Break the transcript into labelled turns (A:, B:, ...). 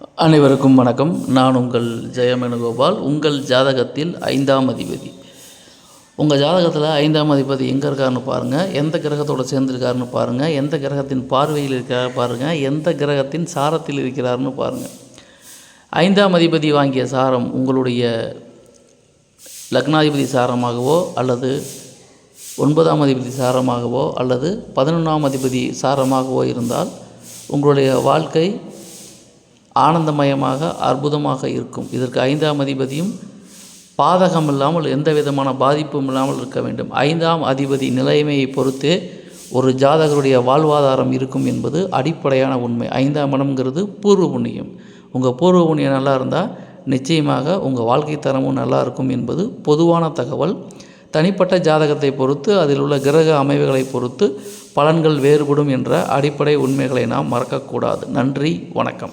A: அனைவருக்கும் வணக்கம். நான் உங்கள் ஜெயமேனுகோபால். உங்கள் ஜாதகத்தில் ஐந்தாம் அதிபதி. உங்கள் ஜாதகத்தில் ஐந்தாம் அதிபதி எங்கே இருக்காருன்னு பாருங்கள் எந்த கிரகத்தோடு சேர்ந்துருக்காருன்னு பாருங்கள் எந்த கிரகத்தின் பார்வையில் இருக்கிறார் பாருங்கள் எந்த கிரகத்தின் சாரத்தில் இருக்கிறாருன்னு பாருங்கள் ஐந்தாம் அதிபதி வாங்கிய சாரம் உங்களுடைய லக்னாதிபதி சாரமாகவோ அல்லது ஒன்பதாம் அதிபதி சாரமாகவோ அல்லது பதினொன்றாம் அதிபதி சாரமாகவோ இருந்தால் உங்களுடைய வாழ்க்கை ஆனந்தமயமாக அற்புதமாக இருக்கும். இதற்கு ஐந்தாம் அதிபதியும் பாதகம் இல்லாமல் எந்த விதமான பாதிப்பும் இல்லாமல் இருக்க வேண்டும். ஐந்தாம் அதிபதி நிலைமையை பொறுத்தே ஒரு ஜாதகருடைய வாழ்வாதாரம் இருக்கும் என்பது அடிப்படையான உண்மை. ஐந்தாம் இடம்ங்கிறது பூர்வ புண்ணியம். உங்கள் பூர்வ புண்ணியம் நல்லா இருந்தால் நிச்சயமாக உங்கள் வாழ்க்கை தரமும் நல்லா இருக்கும் என்பது பொதுவான தகவல். தனிப்பட்ட ஜாதகத்தை பொறுத்து அதில் உள்ள கிரக அமைவுகளை பொறுத்து பலன்கள் வேறுபடும் என்ற அடிப்படை உண்மைகளை நாம் மறக்கக்கூடாது. நன்றி வணக்கம்.